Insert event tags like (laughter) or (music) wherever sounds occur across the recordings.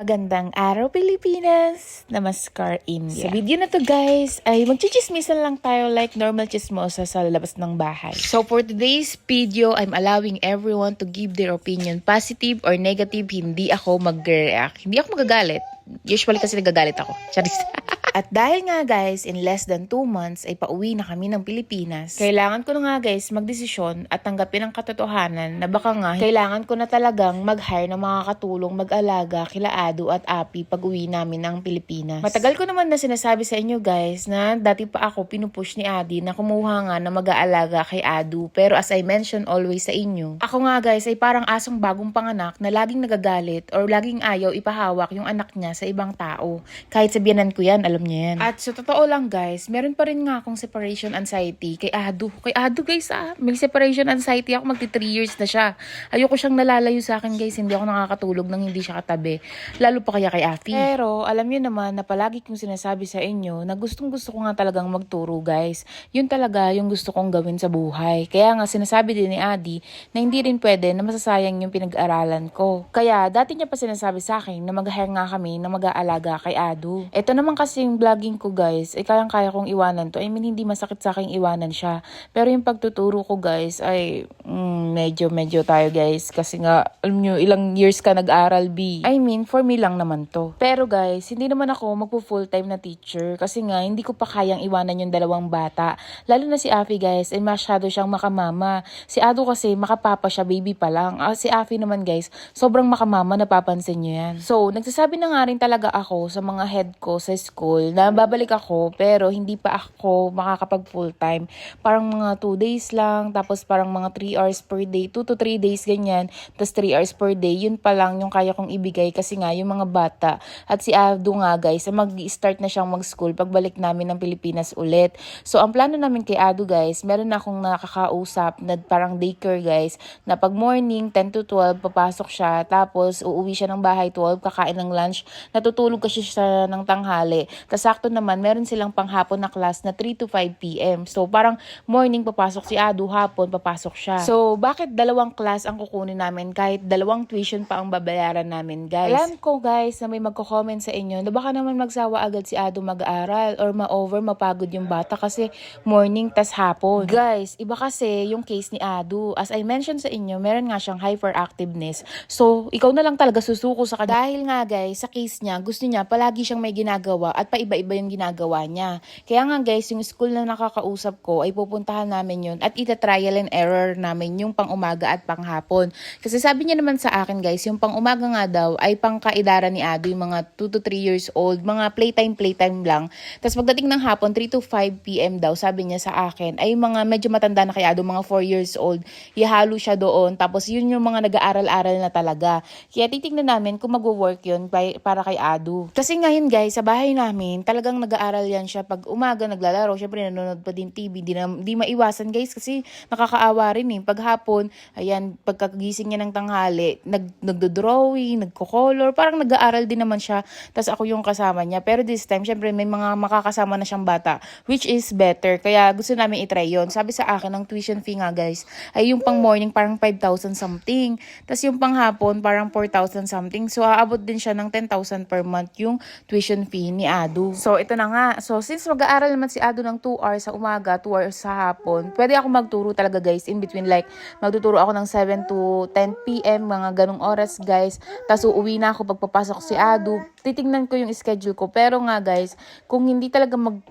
Magandang araw Pilipinas! Namaskar India. Sa video na to guys, ay magchichismisan lang tayo like normal chismosa sa labas ng bahay. So for today's video, I'm allowing everyone to give their opinion positive or negative. Hindi ako mag-react. Hindi ako magagalit. Usually kasi nagagalit ako. Charis. (laughs) At dahil nga guys, in less than 2 months ay pauwi na kami ng Pilipinas, kailangan ko na nga guys magdesisyon at tanggapin ang katotohanan na baka nga kailangan ko na talagang mag-hire ng mga katulong mag-alaga kila Ado at Api pag uwi namin ng Pilipinas. Matagal ko naman na sinasabi sa inyo guys na dati pa ako pinupush ni Adi na kumuha nga na mag-aalaga kay Ado pero as I mentioned always sa inyo, ako nga guys ay parang asong bagong panganak na laging nagagalit or laging ayaw ipahawak yung anak niya sa ibang tao. Kahit sabihanan ko yan, alam niya yan. At sa totoo lang guys, meron pa rin nga akong separation anxiety kay Ado. Kay Ado guys ah, may separation anxiety ako magti 3 years na siya. Ayoko siyang nalalayo sa akin guys, hindi ako nakakatulog nang hindi siya katabi. Lalo pa kaya kay Afi. Pero alam niyo naman na palagi kong sinasabi sa inyo na gustong gusto ko nga talagang magturo guys. Yun talaga yung gusto kong gawin sa buhay. Kaya nga sinasabi din ni Adi na hindi rin pwede na masasayang yung pinag-aralan ko. Kaya dati niya pa sinasabi sa akin na mag-hire nga kami na mag-aalaga kay Ado. Ito naman kasi yung vlogging ko guys, ay kayang-kaya kong iwanan to. I mean, hindi masakit sa akin iwanan siya. Pero yung pagtuturo ko guys, ay mm, medyo medyo tayo guys. Kasi nga, alam nyo, ilang years ka nag-aral B. I mean, for me lang naman to. Pero guys, hindi naman ako magpo full time na teacher. Kasi nga, hindi ko pa kayang iwanan yung dalawang bata. Lalo na si Afi guys, ay masyado siyang makamama. Si Ado kasi, makapapa siya, baby pa lang. Ah, si Afi naman guys, sobrang makamama, napapansin nyo yan. So, nagsasabi na nga rin talaga ako sa mga head ko sa school na babalik ako pero hindi pa ako makakapag full time. Parang mga 2 days lang, tapos parang mga 3 hours per day, 2 to 3 days ganyan, tapos 3 hours per day, yun pa lang yung kaya kong ibigay kasi nga yung mga bata at si Ado nga guys, mag-start na siyang mag-school pagbalik namin ng Pilipinas ulit. So ang plano namin kay Ado guys, meron na akong nakakausap na parang daycare guys, na pag morning 10 to 12 papasok siya, tapos uuwi siya ng bahay 12, kakain ng lunch, natutulog kasi siya ng tanghali. Tapos sakto naman, meron silang panghapon na class na 3 to 5 p.m. So parang morning papasok si Ado, hapon papasok siya. So bakit dalawang class ang kukunin namin kahit dalawang tuition pa ang babayaran namin guys? Alam ko guys na may magko-comment sa inyo na baka naman magsawa agad si Ado mag-aaral or ma-over, mapagod yung bata kasi morning tas hapon. Guys, iba kasi yung case ni Ado. As I mentioned sa inyo, meron nga siyang hyperactiveness. So, ikaw na lang talaga susuko sa kanya. Dahil nga guys, sa case niya, gusto niya palagi siyang may ginagawa at paiba-iba yung ginagawa niya. Kaya nga guys, yung school na nakakausap ko ay pupuntahan namin yun at ita-trial and error namin yung pang umaga at pang hapon. Kasi sabi niya naman sa akin guys, yung pang umaga nga daw ay pang kaedara ni Ado, yung mga 2 to 3 years old, mga playtime playtime lang. Tapos pagdating ng hapon, 3 to 5 p.m. daw, sabi niya sa akin, ay mga medyo matanda na kay Ado, mga 4 years old, ihalo siya doon. Tapos yun yung mga nag-aaral-aral na talaga. Kaya titignan namin kung mag-work yun pa- para kay Ado. Kasi ngayon guys, sa bahay namin, talagang nag-aaral yan siya. Pag umaga, naglalaro, syempre nanonood pa din TV, di, na, di maiwasan guys kasi nakakaawa rin eh. Pag hapon, ayan, pagkagising niya ng tanghali, nag, nagdo-drawing, nagko-color, parang nag-aaral din naman siya. Tapos ako yung kasama niya. Pero this time, syempre may mga makakasama na siyang bata, which is better. Kaya gusto namin itry yon Sabi sa akin, ang tuition fee nga guys, ay yung pang morning parang 5,000 something. Tapos yung pang hapon parang 4,000 something. So aabot din siya ng 10,000 per month yung tuition fee ni Ado. So ito na nga. So since mag-aaral naman si Ado ng 2 hours sa umaga, 2 hours sa hapon, pwede ako magturo talaga guys in between like magtuturo ako ng 7 to 10 p.m. mga ganong oras guys. Tapos uuwi na ako pagpapasok si Ado. Titingnan ko yung schedule ko. Pero nga guys, kung hindi talaga mag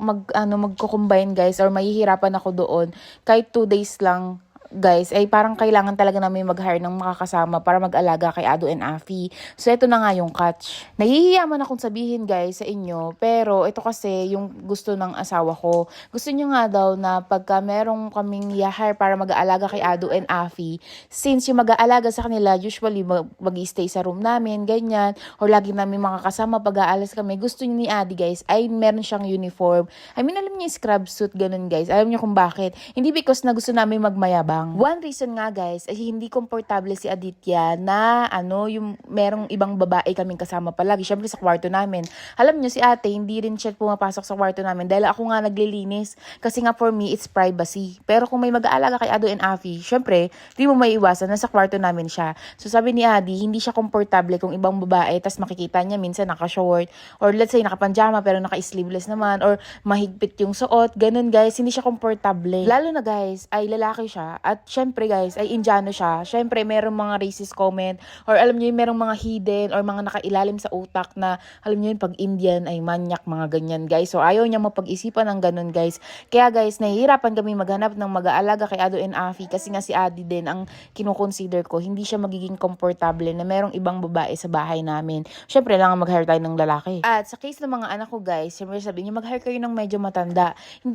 mag ano magko-combine guys or mahihirapan ako doon kahit 2 days lang guys, ay parang kailangan talaga namin mag-hire ng makakasama para mag-alaga kay Ado and Afi. So, ito na nga yung catch. Nahihiya man akong sabihin guys sa inyo, pero ito kasi yung gusto ng asawa ko. Gusto niya nga daw na pagka merong kaming i-hire para mag-aalaga kay Ado and Afi, since yung mag-aalaga sa kanila, usually mag- mag-stay sa room namin, ganyan, or lagi namin makakasama pag aalas kami, gusto niya ni Adi guys, ay meron siyang uniform. I mean, alam yung scrub suit, ganun guys. Alam niyo kung bakit. Hindi because na gusto namin magmayabang, lang. One reason nga guys, ay hindi komportable si Aditya na ano, yung merong ibang babae kaming kasama palagi. Syempre sa kwarto namin. Alam nyo si ate, hindi rin siya pumapasok sa kwarto namin dahil ako nga naglilinis. Kasi nga for me, it's privacy. Pero kung may mag-aalaga kay Ado and Afi, syempre, di mo maiiwasan, nasa kwarto namin siya. So sabi ni Adi, hindi siya komportable kung ibang babae, tas makikita niya minsan naka-short, or let's say naka-panjama pero naka-sleeveless naman, or mahigpit yung suot, ganun guys, hindi siya komportable. Lalo na guys, ay lalaki siya, at syempre guys, ay Indiano siya. Syempre, merong mga racist comment, or alam niyo yun, merong mga hidden, or mga nakailalim sa utak na, alam niyo yun, pag Indian ay manyak, mga ganyan guys. So ayaw niya mapag-isipan ng ganun guys. Kaya guys, nahihirapan kami maghanap ng mag-aalaga kay Ado and Afi kasi nga si Adi din ang kinukonsider ko, hindi siya magiging komportable na merong ibang babae sa bahay namin. Syempre, lang mag-hire tayo ng lalaki. At sa case ng mga anak ko guys, syempre sabi niyo mag-hire kayo ng medyo matanda.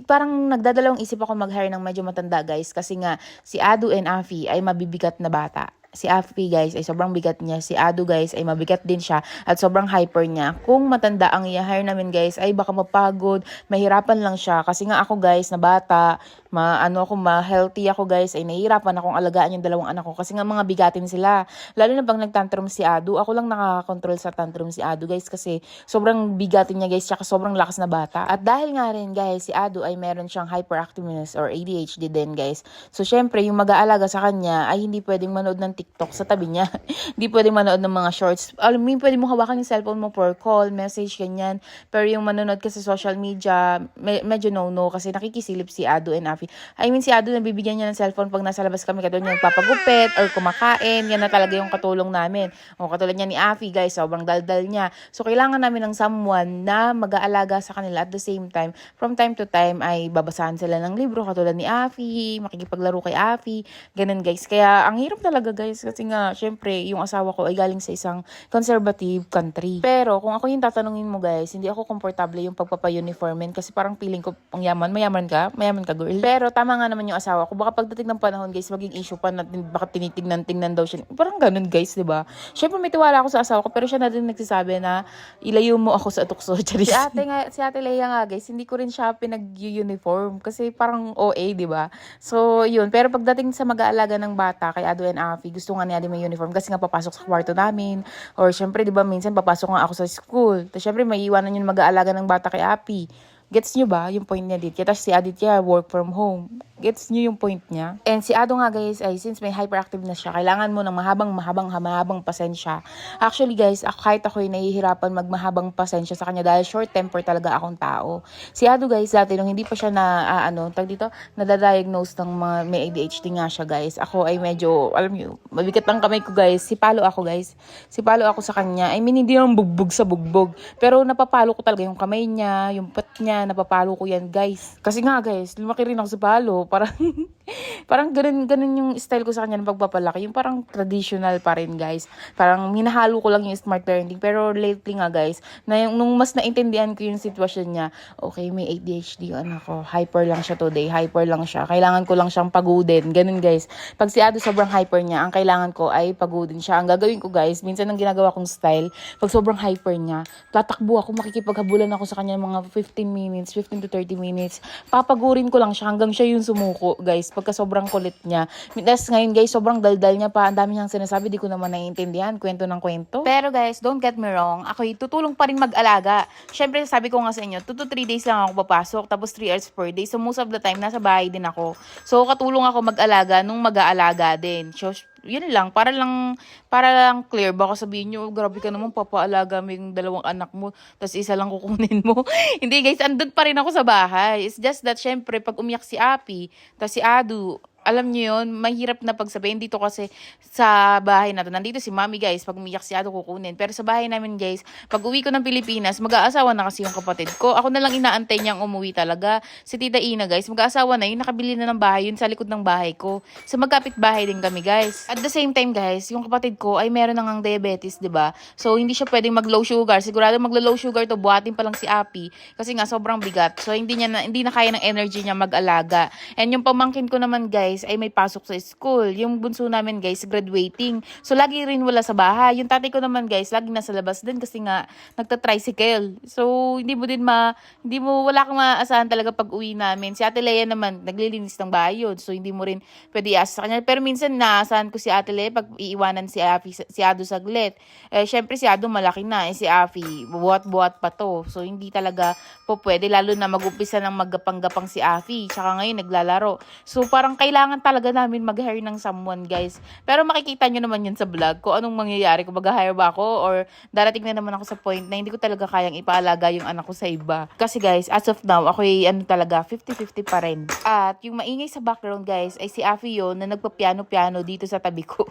Parang nagdadalawang isip ako mag-hire ng medyo matanda guys kasi nga si Ado and Afi ay mabibigat na bata si Afi guys ay sobrang bigat niya. Si Ado guys ay mabigat din siya at sobrang hyper niya. Kung matanda ang i-hire namin guys ay baka mapagod, mahirapan lang siya. Kasi nga ako guys na bata, ma ano ako ma-healthy ako guys ay nahihirapan akong alagaan yung dalawang anak ko kasi nga mga bigatin sila. Lalo na pag nagtantrum si Ado, ako lang nakaka-control sa tantrum si Ado guys kasi sobrang bigatin niya guys tsaka sobrang lakas na bata. At dahil nga rin guys si Ado ay meron siyang hyperactiveness or ADHD din guys. So syempre yung mag-aalaga sa kanya ay hindi pwedeng manood ng TikTok sa tabi niya. (laughs) hindi pwedeng manood ng mga shorts. Alam mo, pwede mo hawakan yung cellphone mo for call, message, ganyan. Pero yung manonood ka sa social media, me- medyo no-no kasi nakikisilip si Ado and Afi. I mean, si Ado nabibigyan niya ng cellphone pag nasa labas kami, katulad yung papagupit or kumakain. Yan na talaga yung katulong namin. O katulad niya ni Afi, guys, sobrang daldal niya. So, kailangan namin ng someone na mag-aalaga sa kanila at the same time, from time to time, ay babasahan sila ng libro, katulad ni Afi, makikipaglaro kay Afi, ganun guys. Kaya, ang hirap talaga guys, kasi nga, syempre, yung asawa ko ay galing sa isang conservative country. Pero, kung ako yung tatanungin mo guys, hindi ako komportable yung pagpapa-uniformen kasi parang feeling ko, ang yaman, mayaman ka, mayaman ka girl. Pero, tama nga naman yung asawa ko. Baka pagdating ng panahon guys, maging issue pa natin, baka tinitignan-tingnan daw siya. Parang ganun guys, di ba? Syempre, may tiwala ako sa asawa ko, pero siya na din nagsasabi na, ilayo mo ako sa tukso. (laughs) Charis. Si ate nga, si ate Leia nga guys, hindi ko rin siya pinag-uniform kasi parang OA, di ba? So, yun. Pero pagdating sa mag-aalaga ng bata kay Ado and Afi, gusto nga niya din may uniform kasi nga papasok sa kwarto namin. Or syempre, di ba, minsan papasok nga ako sa school. Tapos syempre, may iwanan yun mag-aalaga ng bata kay Api. Gets nyo ba yung point niya dito? Tapos si Aditya, work from home. Gets nyo yung point niya? And si Ado nga guys, ay since may hyperactive na siya, kailangan mo ng mahabang, mahabang, mahabang pasensya. Actually guys, ako, kahit ako ay nahihirapan magmahabang pasensya sa kanya dahil short temper talaga akong tao. Si Ado guys, dati nung hindi pa siya na, ah, ano, tag dito, nadadiagnose ng mga may ADHD nga siya guys. Ako ay medyo, alam nyo, mabigat ang kamay ko guys. Si Palo ako guys. Si Palo ako sa kanya. I mean, hindi naman bugbog sa bugbog. Pero napapalo ko talaga yung kamay niya, yung pat niya, napapalo ko yan guys. Kasi nga guys, lumaki rin ako sa Palo. Parang, (laughs) parang ganun, ganun yung style ko sa kanya ng pagpapalaki. Yung parang traditional pa rin guys. Parang minahalo ko lang yung smart parenting. Pero lately nga guys, na yung, nung mas naintindihan ko yung sitwasyon niya, okay, may ADHD yung anak. Hyper lang siya today. Hyper lang siya. Kailangan ko lang siyang pagudin. Ganun guys. Pag si Ado sobrang hyper niya, ang kailangan ko ay pagudin siya. Ang gagawin ko guys, minsan ang ginagawa kong style, pag sobrang hyper niya, tatakbo ako, makikipaghabulan ako sa kanya mga 15 minutes, 15 to 30 minutes. Papagurin ko lang siya hanggang siya yung sumuko, guys. Pagka sobrang kulit niya. Tapos ngayon, guys, sobrang daldal niya pa. Ang dami niyang sinasabi, di ko naman naiintindihan. Kwento ng kwento. Pero guys, don't get me wrong. Ako tutulong pa rin mag-alaga. Siyempre, sabi ko nga sa inyo, 2 to 3 days lang ako papasok. Tapos 3 hours per day. So, most of the time, nasa bahay din ako. So, katulong ako mag-alaga nung mag-aalaga din. So, yun lang, para lang, para lang clear. Baka sabihin nyo, grabe ka naman, papaalaga mo yung dalawang anak mo, tapos isa lang kukunin mo. (laughs) Hindi guys, andun pa rin ako sa bahay. It's just that, syempre, pag umiyak si Api, tapos si Adu, alam niyo yun, mahirap na pagsabihin dito kasi sa bahay natin. Nandito si mami guys, pag umiyak si Ado kukunin. Pero sa bahay namin guys, pag uwi ko ng Pilipinas, mag-aasawa na kasi yung kapatid ko. Ako na lang inaantay niyang umuwi talaga. Si Tita Ina guys, mag-aasawa na yun, nakabili na ng bahay yun sa likod ng bahay ko. So magkapit bahay din kami guys. At the same time guys, yung kapatid ko ay meron nang diabetes, 'di ba? So hindi siya pwedeng mag-low sugar. Sigurado mag-low sugar to, buhatin pa lang si Api kasi nga sobrang bigat. So hindi niya na, hindi na kaya ng energy niya mag-alaga. And yung pamangkin ko naman guys, guys ay may pasok sa school. Yung bunso namin guys graduating. So lagi rin wala sa bahay. Yung tatay ko naman guys lagi nasa labas din kasi nga nagta-tricycle. So hindi mo din ma hindi mo wala kang maasahan talaga pag uwi namin. Si Ate Lea naman naglilinis ng bahay yun. So hindi mo rin pwede iasa sa kanya. Pero minsan naasahan ko si Ate Lea pag iiwanan si Afi si Ado saglit. Eh syempre si Ado malaki na eh si Afi buhat-buhat pa to. So hindi talaga po pwede lalo na mag-umpisa ng maggapang-gapang si Afi. Tsaka ngayon naglalaro. So parang kailangan talaga namin mag-hire ng someone guys. Pero makikita nyo naman yun sa vlog kung anong mangyayari kung mag-hire ba ako or darating na naman ako sa point na hindi ko talaga kayang ipaalaga yung anak ko sa iba. Kasi guys, as of now, ako ay ano talaga, 50-50 pa rin. At yung maingay sa background guys ay si Afi yun na nagpa-piano-piano dito sa tabi ko.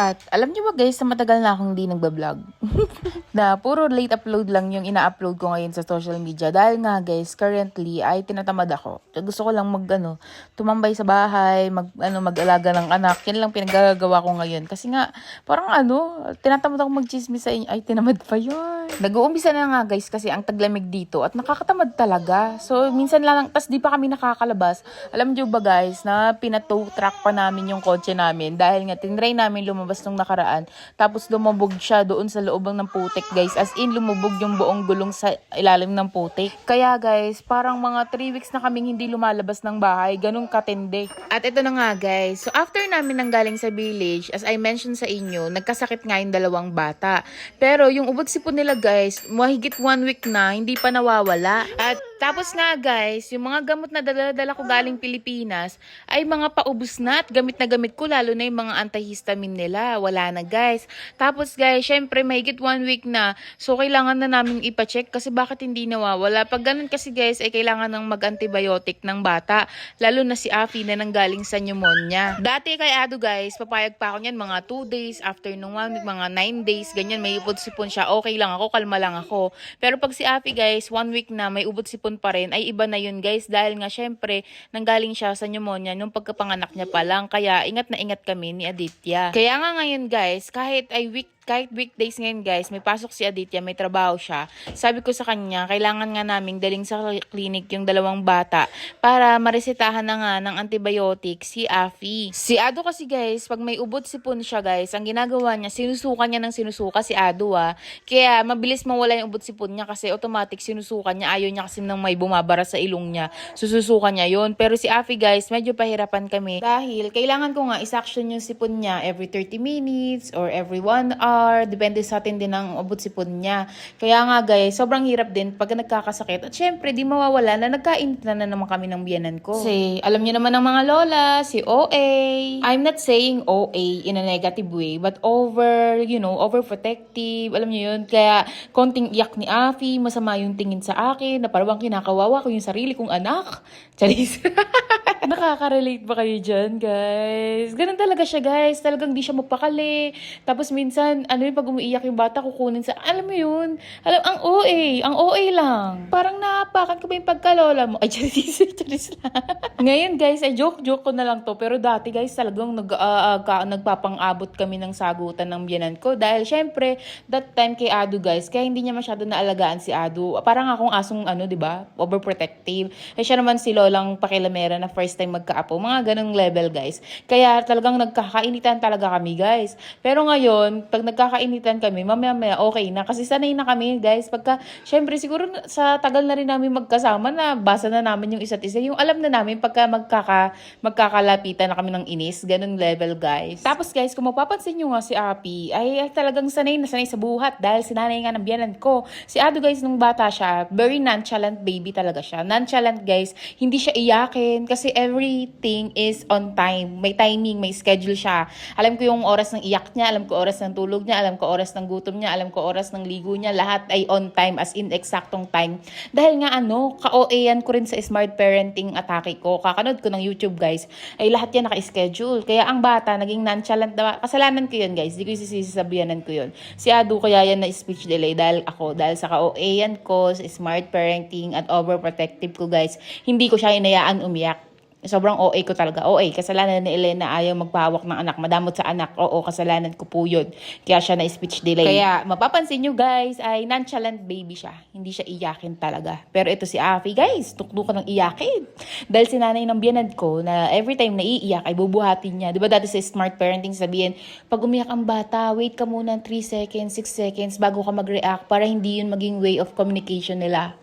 At alam niyo ba guys, sa matagal na akong hindi nagbablog. (laughs) (laughs) na puro late upload lang yung ina-upload ko ngayon sa social media. Dahil nga guys, currently ay tinatamad ako. Gusto ko lang mag ano, tumambay sa bahay, mag ano mag-alaga ng anak. Yan lang pinagagawa ko ngayon. Kasi nga parang ano, tinatamad ako mag-chismis sa inyo. Ay, tinamad pa yun. Nag-uumpisa na nga guys kasi ang taglamig dito at nakakatamad talaga. So minsan lang, tas di pa kami nakakalabas. Alam niyo ba guys, na pinatow track pa namin yung kotse namin dahil nga tinry namin lumabas nung nakaraan. Tapos lumubog siya doon sa loobang ng putik guys. As in lumubog yung buong gulong sa ilalim ng putik. Kaya guys, parang mga 3 weeks na kaming hindi lumalabas ng bahay. Ganun katindi. At ito na nga guys. So after namin nanggaling sa village, as I mentioned sa inyo, nagkasakit nga yung dalawang bata. Pero yung ubod sipon nila guys, mahigit one week na, hindi pa nawawala. At tapos nga guys, yung mga gamot na dala-dala ko galing Pilipinas ay mga paubos na at gamit na gamit ko lalo na yung mga antihistamine nila. Wala na guys. Tapos guys, syempre mahigit one week na. So kailangan na namin ipacheck kasi bakit hindi nawawala. Pag ganun kasi guys ay kailangan ng mag-antibiotic ng bata. Lalo na si Afi na nanggaling sa pneumonia. Dati kay Ado guys, papayag pa ako niyan mga 2 days after nung one week, mga 9 days, ganyan may ubod-sipon siya. Okay lang ako, kalma lang ako. Pero pag si Afi guys, one week na may ubod-sipon pa rin, ay iba na yun guys. Dahil nga syempre, nanggaling siya sa pneumonia nung pagkapanganak niya pa lang. Kaya ingat na ingat kami ni Aditya. Kaya nga ngayon guys, kahit ay week kahit weekdays ngayon guys, may pasok si Aditya, may trabaho siya. Sabi ko sa kanya, kailangan nga naming daling sa clinic yung dalawang bata para maresetahan na nga ng antibiotic si Afi. Si Ado kasi guys, pag may ubot sipon siya guys, ang ginagawa niya, sinusuka niya ng sinusuka si Ado ah. Kaya mabilis mawala yung ubot sipon niya kasi automatic sinusuka niya. Ayaw niya kasi nang may bumabara sa ilong niya. Sususuka niya yon Pero si Afi guys, medyo pahirapan kami dahil kailangan ko nga isaction yung sipon niya every 30 minutes or every 1 hour hour, depende sa atin din ang abot sipon niya. Kaya nga guys, sobrang hirap din pag nagkakasakit. At syempre, di mawawala na nagkain na, na naman kami ng biyanan ko. Kasi alam niyo naman ng mga lola, si OA. I'm not saying OA in a negative way, but over, you know, overprotective. Alam niyo yun. Kaya konting iyak ni Afi, masama yung tingin sa akin, na parang kinakawawa ko yung sarili kong anak. (laughs) Charis. (laughs) Nakaka-relate ba kayo dyan, guys? Ganun talaga siya, guys. Talagang di siya mapakali. Tapos minsan, ano yung pag umiiyak yung bata, kukunin sa, alam mo yun, alam, ang OA, ang OA lang. Parang naapakan ko ba yung pagkalola mo? Ay, (laughs) charis, charis lang. Ngayon, guys, ay joke-joke ko na lang to. Pero dati, guys, talagang nag, uh, ka, nagpapang-abot kami ng sagutan ng biyanan ko. Dahil, syempre, that time kay Ado, guys, kaya hindi niya masyado naalagaan si Ado. Parang akong asong, ano, di ba, overprotective. Eh, siya naman si Lolang pakilamera na first time magkaapo. Mga ganong level, guys. Kaya talagang nagkakainitan talaga kami, guys. Pero ngayon, pag nagkakainitan kami, mamaya-maya okay na. Kasi sanay na kami, guys. Pagka, syempre, siguro sa tagal na rin namin magkasama na basa na namin yung isa't isa. Yung alam na namin pagka magkaka, magkakalapitan na kami ng inis. Ganong level, guys. Tapos, guys, kung mapapansin nyo nga si Api, ay, ay talagang sanay na sanay sa buhat dahil sinanay nga ng biyanan ko. Si Ado, guys, nung bata siya, very nonchalant baby talaga siya. Nonchalant, guys. Hindi siya iyakin kasi everything is on time. May timing, may schedule siya. Alam ko yung oras ng iyak niya, alam ko oras ng tulog niya, alam ko oras ng gutom niya, alam ko oras ng ligo niya, lahat ay on time as in eksaktong time. Dahil nga ano, ka-OA-yan ko rin sa smart parenting atake ko. Kakanood ko ng YouTube guys, ay lahat yan naka-schedule. Kaya ang bata, naging nonchalant na, kasalanan ko yun guys, di ko isisisabihanan ko yun. Si Adu kaya yan na speech delay dahil ako, dahil sa ka-OA-yan ko, sa smart parenting at overprotective ko guys, hindi ko siya hinayaan umiyak Sobrang OA ko talaga. OA, kasalanan ni Elena ayaw magpahawak ng anak. Madamot sa anak. Oo, kasalanan ko po yun. Kaya siya na speech delay. Kaya mapapansin nyo guys, ay nonchalant baby siya. Hindi siya iyakin talaga. Pero ito si Afi, guys, tukdukan ng iyakin. Dahil si nanay ng biyanad ko na every time na iiyak ay bubuhatin niya. Di ba dati sa smart parenting sabihin, pag umiyak ang bata, wait ka muna 3 seconds, 6 seconds bago ka mag-react para hindi yun maging way of communication nila.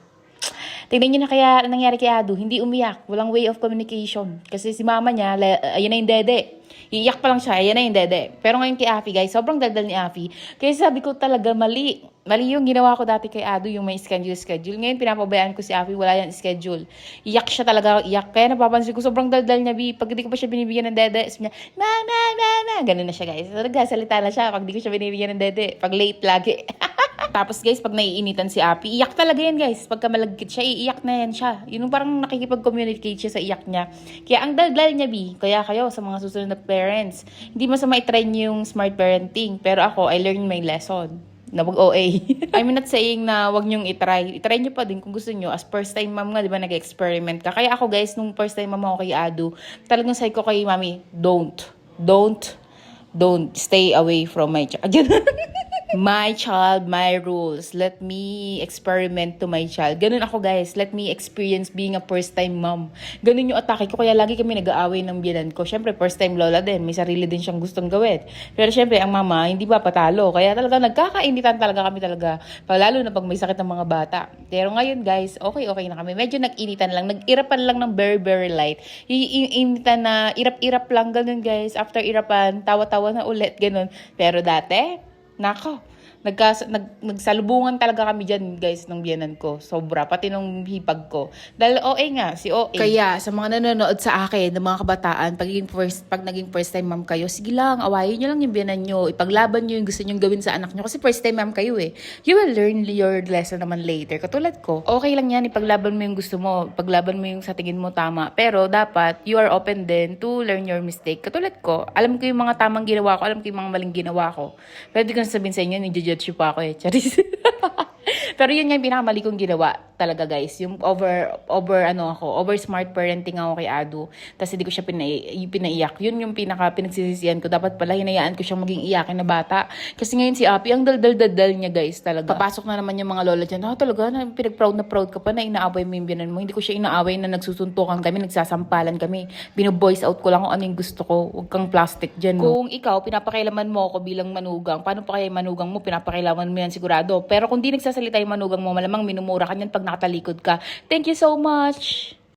Tingnan niyo na kaya nangyari kay Ado, hindi umiyak, walang way of communication. Kasi si mama niya, ayun na yung dede. Iiyak pa lang siya, ayan na yung dede. Pero ngayon kay Afi, guys, sobrang daldal ni Afi. Kaya sabi ko talaga, mali. Mali yung ginawa ko dati kay Ado, yung may schedule-schedule. Ngayon, pinapabayaan ko si Afi, wala yan schedule. Iyak siya talaga, iyak. Kaya napapansin ko, sobrang daldal niya, Bi. Pag hindi ko pa siya binibigyan ng dede, sabi niya, mama, mama. Ganun na siya, guys. So, nagsasalita na siya pag hindi ko siya binibigyan ng dede. Pag late lagi. (laughs) Tapos guys, pag naiinitan si Api, iyak talaga yan guys. Pagka malagkit siya, iiyak na yan siya. Yun parang nakikipag-communicate siya sa iyak niya. Kaya ang daldal niya, Bi. Kaya kayo, sa mga susunod na parents, hindi masama i-try niyo yung smart parenting. Pero ako, I learned my lesson na wag OA. (laughs) I'm not saying na wag niyong i-try. I-try niyo pa din kung gusto niyo. As first time mom nga, di ba, nag-experiment ka. Kaya ako guys, nung first time mom ako kay Adu, talagang sabi ko kay mami, don't. Don't. Don't stay away from my child. (laughs) my child, my rules. Let me experiment to my child. Ganun ako guys. Let me experience being a first time mom. Ganun yung atake ko. Kaya lagi kami nag-aaway ng biyanan ko. Siyempre, first time lola din. May sarili din siyang gustong gawin. Pero siyempre, ang mama, hindi ba patalo. Kaya talaga nagkakainitan talaga kami talaga. Lalo na pag may sakit ng mga bata. Pero ngayon guys, okay, okay na kami. Medyo nag-initan lang. Nag-irapan lang ng very, very light. Iinitan na, irap-irap lang. Ganun guys. After irapan, tawa-tawa na ulit. Ganun. Pero dati, Nako, nagkas, nag, nagsalubungan talaga kami dyan, guys, ng biyanan ko. Sobra, pati nung hipag ko. Dahil OA nga, si OA. Kaya, sa mga nanonood sa akin, ng mga kabataan, pag, naging first, pag naging first time mom kayo, sige lang, awayin nyo lang yung biyanan nyo. Ipaglaban nyo yung gusto nyo gawin sa anak nyo. Kasi first time mom kayo eh. You will learn your lesson naman later. Katulad ko, okay lang yan, ipaglaban mo yung gusto mo. Ipaglaban mo yung sa tingin mo tama. Pero dapat, you are open din to learn your mistake. Katulad ko, alam ko yung mga tamang ginawa ko, alam ko yung mga maling ginawa ko. Pwede ko sabihin sa inyo, ni-judge pa ako eh. Charis. Pero yun nga yung pinakamali kong ginawa talaga guys. Yung over, over ano ako, over smart parenting ako kay Adu. Tapos hindi ko siya pinai, pinaiyak. Yun yung pinaka pinagsisisihan ko. Dapat pala hinayaan ko siyang maging iyakin na bata. Kasi ngayon si Api, ang daldal-daldal niya guys talaga. Papasok na naman yung mga lola dyan. Ah, talaga, na, pinag-proud na proud ka pa na inaaway mo yung binan mo. Hindi ko siya inaaway na nagsusuntukan kami, nagsasampalan kami. Bino-voice out ko lang kung ano yung gusto ko. Huwag kang plastic dyan. Kung ikaw, pinapakailaman mo ako bilang manugang, paano pa kaya yung manugang mo? Pinapakailaman mo yan sigurado. Pero kung di nagsasalita manugang mo, malamang minumura ka niyan pag nakatalikod ka. Thank you so much!